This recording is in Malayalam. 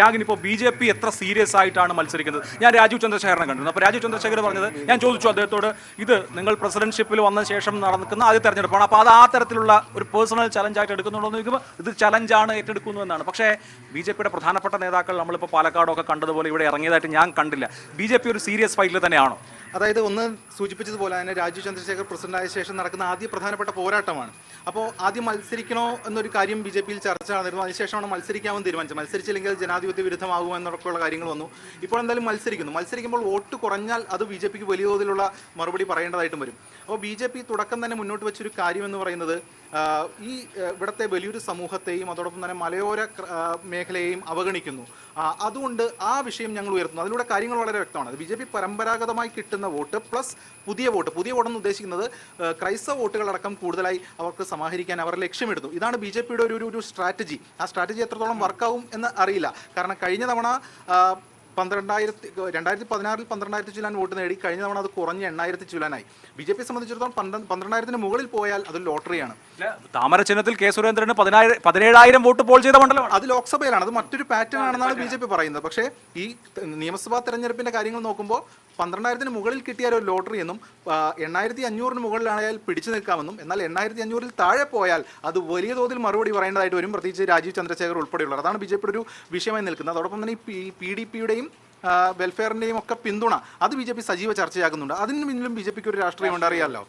രാഗിന് ഇപ്പോൾ ബി ജെ പി എത്ര സീരിയസ് ആയിട്ടാണ് മത്സരിക്കുന്നത്? ഞാൻ രാജീവ് ചന്ദ്രശേഖരനെ കണ്ടു അപ്പോൾ രാജീവ് ചന്ദ്രശേഖർ പറഞ്ഞത് ഞാൻ ചോദിച്ചു അദ്ദേഹത്തോട് ഇത് നിങ്ങൾ പ്രസിഡന്റ്ഷിപ്പിൽ വന്ന ശേഷം നടക്കുന്ന ആദ്യ തെരഞ്ഞെടുപ്പാണ്. അപ്പോൾ അത് ആ തരത്തിലുള്ള ഒരു പേഴ്സണൽ ചലഞ്ചായിട്ട് എടുക്കുന്നുണ്ടോ എന്ന് ചോദിക്കുമ്പോൾ ഇത് ചലഞ്ചാണ് ഏറ്റെടുക്കുന്നു എന്നാണ്. പക്ഷേ ബി ജെ പിയുടെ പ്രധാനപ്പെട്ട നേതാക്കൾ നമ്മളിപ്പോൾ പാലക്കാടൊക്കെ കണ്ടതുപോലെ ഇവിടെ ഇറങ്ങിയതായിട്ട് ഞാൻ കണ്ടില്ല. ബി ജെ പി ഒരു സീരിയസ് ഫൈറ്റിൽ തന്നെയാണോ? അതായത് ഒന്ന് സൂചിപ്പിച്ചതുപോലെ തന്നെ രാജീവ് ചന്ദ്രശേഖർ പ്രസിഡന്റായ ശേഷം നടക്കുന്ന ആദ്യ പ്രധാനപ്പെട്ട പോരാട്ടമാണ്. അപ്പോൾ ആദ്യം മത്സരിക്കണോ എന്നൊരു കാര്യം ബി ജെ പിയിൽ ചർച്ച നടന്നിരുന്നു അതിനുശേഷമാണ് മത്സരിക്കാമെന്ന് തീരുമാനിച്ചത്. മത്സരിച്ചില്ലെങ്കിൽ ജനാധിപത്യ വിരുദ്ധമാകുമോ എന്നൊക്കെയുള്ള കാര്യങ്ങൾ വന്നു ഇപ്പോൾ എന്തായാലും മത്സരിക്കുന്നു. മത്സരിക്കുമ്പോൾ വോട്ട് കുറഞ്ഞാൽ അത് ബി ജെ പിക്ക് വലിയ തോതിലുള്ള മറുപടി പറയേണ്ടതായിട്ടും വരും. അപ്പോൾ ബി ജെ പി തുടക്കം തന്നെ മുന്നോട്ട് വെച്ചൊരു കാര്യം എന്ന് പറയുന്നത് ഈ ഇവിടുത്തെ വലിയൊരു സമൂഹത്തെയും അതോടൊപ്പം തന്നെ മലയോര മേഖലയെയും അവഗണിക്കുന്നു. അതുകൊണ്ട് ആ വിഷയം ഞങ്ങൾ ഉയർത്തുന്നു. അതിലൂടെ കാര്യങ്ങൾ വളരെ വ്യക്തമാണ്. ബി ജെ പി പരമ്പരാഗതമായി കിട്ടുന്ന വോട്ട് പ്ലസ് പുതിയ വോട്ട്. പുതിയ വോട്ടെന്ന് ഉദ്ദേശിക്കുന്നത് ക്രൈസ്തവ വോട്ടുകളടക്കം കൂടുതലായി അവർക്ക് സമാഹരിക്കാൻ അവർ ലക്ഷ്യമിടുന്നു. ഇതാണ് ബി ജെ പിയുടെ ഒരു ഒരു- സ്ട്രാറ്റജി ആ സ്ട്രാറ്റജി എത്രത്തോളം വർക്കാവും എന്ന് അറിയില്ല. കാരണം കഴിഞ്ഞ തവണ പന്ത്രണ്ടായിരത്തി രണ്ടായിരത്തി പതിനാറിൽ പന്ത്രണ്ടായിരത്തി ചില്ലാൻ വോട്ട് നേടി. കഴിഞ്ഞ തവണ അത് കുറഞ്ഞ് എണ്ണായിരത്തി ചില്ലാനായി ബി ജെ പിയെ സംബന്ധിച്ചിടത്തോളം പന്ത്രണ്ട് പന്ത്രണ്ടായിരത്തിന് മുകളിൽ പോയാൽ അത് ലോട്ടറിയാണ്. താമര ചിഹ്നത്തിൽ കെ സുരേന്ദ്രന് പതിനായിരം പതിനേഴായിരം വോട്ട് പോൾ ചെയ്ത മണ്ഡലമാണ്. അത് ലോക്സഭയിലാണ്. അത് മറ്റൊരു പാറ്റേൺ ആണെന്നാണ് ബി ജെ പി പറയുന്നത്. പക്ഷേ ഈ നിയമസഭാ തെരഞ്ഞെടുപ്പിന്റെ കാര്യങ്ങൾ നോക്കുമ്പോൾ പന്ത്രണ്ടായിരത്തിന് മുകളിൽ കിട്ടിയാൽ ഒരു ലോട്ടറി എന്നും എണ്ണായിരത്തി അഞ്ഞൂറിന് മുകളിലായാൽ പിടിച്ചു നിൽക്കാമെന്നും എന്നാൽ എണ്ണായിരത്തി അഞ്ഞൂറിൽ താഴെ പോയാൽ അത് വലിയ തോതിൽ മറുപടി പറയേണ്ടതായിട്ട് വരും. പ്രത്യേകിച്ച് രാജീവ് ചന്ദ്രശേഖർ ഉൾപ്പെടെയുള്ളത് അതാണ് ബി ജെ പിയുടെ ഒരു വിഷയമായി നിൽക്കുന്നത്. അതോടൊപ്പം തന്നെ ഈ പി ഡി പിയുടെയും വെൽഫെയറിന്റെയും ഒക്കെ പിന്തുണ. അത് ബി ജെ പി സജീവ ചർച്ചയാകുന്നുണ്ട് അതിന് പിന്നിലും ബി ജെ പിക്ക് ഒരു രാഷ്ട്രീയം അറിയാമല്ലോ